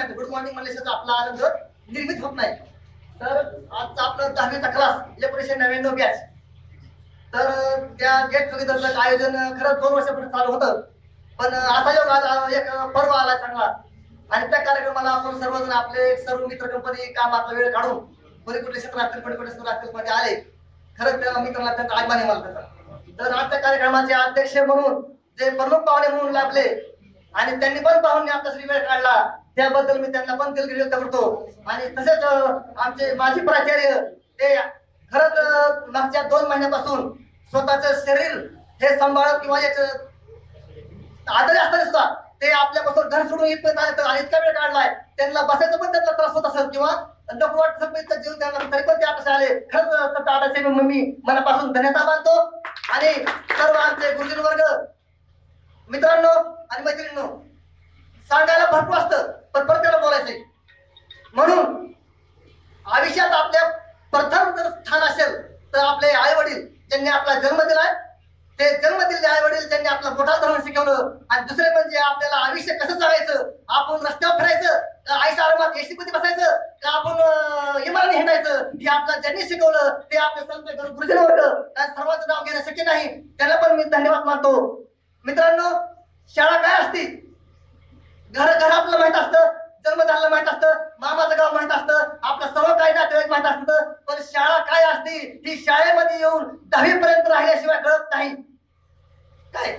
म्हणायचं good morning मलेशियाचा आपला आनंद निर्मित होत नाही. तर आजचा आपला दहावीचा क्लास एकोणीसशे नव्याण्णव बॅच तर त्या गेट टुगेदरचं आयोजन खरंच दोन वर्षापूर्वी चालू होतं. पण असा योग आज एक पर्व आला चांगला. आणि त्या कार्यक्रमाला आपण सर्वजण आपले सर्व मित्र कंपनी कामातला वेळ काढून कोणी कुठले क्षेत्र असतील कोणी कुठले क्षेत्र असतील मध्ये आले. खरंच त्या मित्रांना त्यांचा अभिमान मला त्याचा. तर आजच्या कार्यक्रमाचे अध्यक्ष म्हणून जे प्रमुख पाहुणे म्हणून लाभले. आणि त्यांनी पण पाहुणे श्री वेळ काढला. त्याबद्दल मी त्यांना पण दिलगिरी व्यक्त करतो. आणि तसेच आमचे माजी प्राचार्य ते खरंच मागच्या दोन महिन्यापासून स्वतःच शरीर हे सांभाळत किंवा याचं आजारी असताना सुद्धा ते आपल्यापासून घर सोडून इथपर्यंत आले तर इतका वेळ काढलाय. त्यांना बसायचं पण त्यांना त्रास होत असेल किंवा नको वाटत असेल जीव त्यांना तरी पण ते आपल्याला आले. खरंच टाटाचे मी मनापासून धन्यवाद मानतो. आणि सर्व आमचे गुरुजी वर्ग मित्रांनो आणि मैत्रिणींनो सांगायला भरपूर असतं पण त्याला बोलायचंय. म्हणून आयुष्यात आपल्या प्रथम जर स्थान असेल तर आपले आई वडील ज्यांनी आपला जन्म दिलाय ते जन्म दिलेले आई वडील ज्यांनी आपला मोठा धरण शिकवलं आणि दुसरे म्हणजे आपल्याला आयुष्य कसं चालायचं आपण रस्त्यावर फिरायचं का आईच्या आरामात एसी मध्ये बसायचं का आपण इमारती हिंडायचं हे आपल्याला ज्यांनी शिकवलं ते आपले संत गुरु- गुरुजन वर्ग त्या सर्वांचं नाव घेणं शक्य नाही त्याला पण मी धन्यवाद मानतो. मित्रांनो शाळा काय असते? घर घर आपलं माहीत असतं जन्म झालं माहीत असतं मामाचं गाव माहीत असतं आपलं सर्व काही नातेवाईक माहीत असतं पण शाळा काय असते ही शाळेमध्ये येऊन दहावी पर्यंत राहिल्याशिवाय कळत नाही. काय?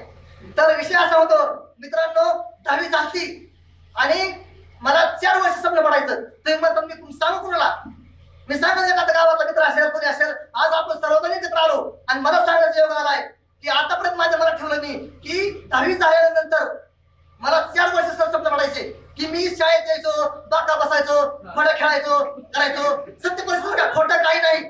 तर विषय असा होतो मित्रांनो दहावी झाली आणि मला चार वर्ष स्वप्न पडायचं. तुम्ही मग मी सांगू कुणाला? मी सांगत एखाद्या गावातला मित्र असेल कोणी असेल आज आपण सर्वजण एकत्र आलो. आणि मला सांगायचं योग आलाय की आतापर्यंत माझ्या मला ठेवलं मी की दहावी झाल्यानंतर वर्ष की मी शाळेत यायचो बाका बसायचो खोड्या खेळायचो करायचो. सत्य परिस्थिती का खोटं काही नाही.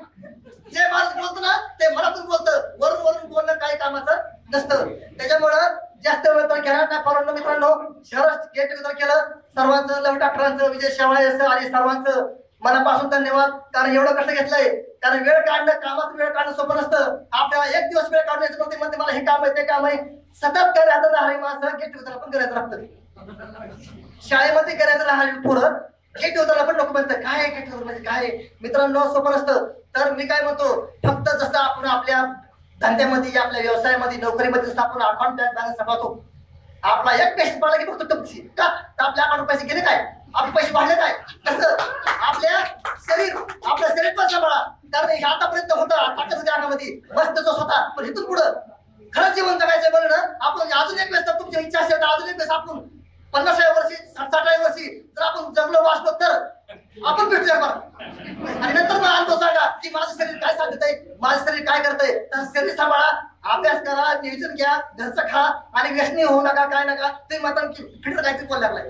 जे माणूस बोलत ना ते मनातून बोलतं. वरून वरून बोलणं काही कामाचं नसतं. त्याच्यामुळं जास्त वेळ तर घेणार नाही. परंतु मित्रांनो शहरात गेट टुगेदर केलं. सर्वांचं लव डॉक्टरांचं विजय शेवाळे आणि सर्वांचं मनापासून धन्यवाद. कारण एवढं कष्ट घेतलंय? कारण वेळ काढणं कामात वेळ काढणं सोपं नसतं. आपल्याला एक दिवस वेळ काढण्याचं म्हणते मला हे काम आहे ते काम आहे. सतत करायचं राहणे माणसं गेट टुगेदर पण करायचं लागतं. शाळेमध्ये करायचं लहान पुढं हे ठेवताना पण लोक म्हणतात काय काय ठेवलं म्हणजे काय? मित्रांनो सोपं असतं तर मी काय म्हणतो फक्त जसं आपण आपल्या धंद्यामध्ये आपल्या व्यवसायामध्ये नोकरीमध्ये जसं आपण अकाउंट बॅलन्स सांभाळतो आपला एक पैसे पडला की फक्त टपची का? तर आपल्या अकाउंट पैसे गेले काय? आपले पैसे वाढले काय? तसं आपल्या शरीर आपलं शरीर पण सांभाळा. कारण हे आतापर्यंत होतं ताकद अंगामध्ये? मस्त जो होता पण इथून पुढं. खरंच जीवन जगायचं म्हणलं ना आपण अजून एक वेळेस तुमची इच्छा असेल तर अजून एक वेळेस आपण पन्नासाव्या वर्षी साठ साठाव्या वर्षी जर आपण जगलो वाचलो तर आपण भेटूया बरं आणि नंतर मला आणतो सांगा की माझं शरीर काय सांगत आहे माझं शरीर काय करतंय? तर शरीर सांभाळा अभ्यास करा नियोजन घ्या घरचं खा आणि व्यसनी होऊ नका काय नका ते मात्र की फिटर काहीतरी बोल लागलाय.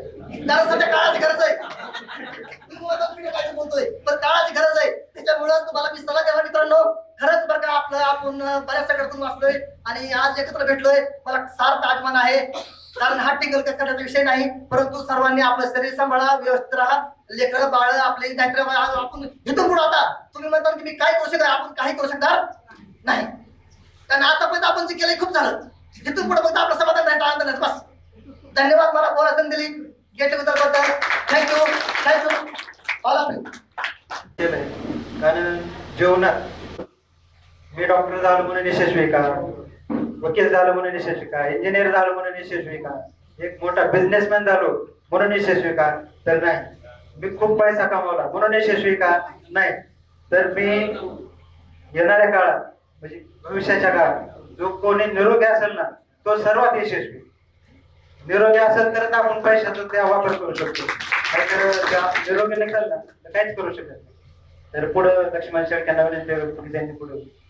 कारण सध्या काळाची गरज आहे. तुम्ही काहीतरी बोलतोय पण काळाची गरज आहे. त्याच्यामुळे तुम्हाला मी सल्ला द्यावा मित्रांनो. खरंच बरं का आपलं आपण बऱ्याच सगळ्यातून वाचलोय आणि आज एकत्र भेटलोय. मला सार्थ अभिमान आहे. कारण हा टिंगल करण्याचा विषय नाही परंतु सर्वांनी आपलं शरीर सांभाळा व्यवस्थित राहा लेकर बाळ आपले नाहीतर बा- आपण इथून पुढे आता तुम्ही म्हणता की मी काय करू शकणार आपण काही करू शकणार नाही. कारण आतापर्यंत आपण जे केलंय खूप झालं. इथून पुढे फक्त आपलं समाधान नाही आनंद नाही बस. धन्यवाद मला बोला संधी दिली. गेटबद्दल thank you thank you all of you कारण जीवनात मी डॉक्टर झालो म्हणून यशस्वी का? वकील झालो म्हणून यशस्वी का? इंजिनियर झालो म्हणून यशस्वी का? एक मोठा बिझनेसमॅन झालो म्हणून यशस्वी का? तर नाही. मी खूप पैसा कमावला म्हणून यशस्वी का? नाही. तर मी येणाऱ्या काळात म्हणजे भविष्याच्या काळात जो कोणी निरोगी असेल ना तो सर्वात यशस्वी. निरोगी असेल तरच आपण पैशाचा त्या वापर करू शकतो. नाहीतर निरोगी नसेल ना तर काहीच करू शकत नाही. तर पुढं लक्ष्मण शेळक्यांना विनंती त्यांनी पुढे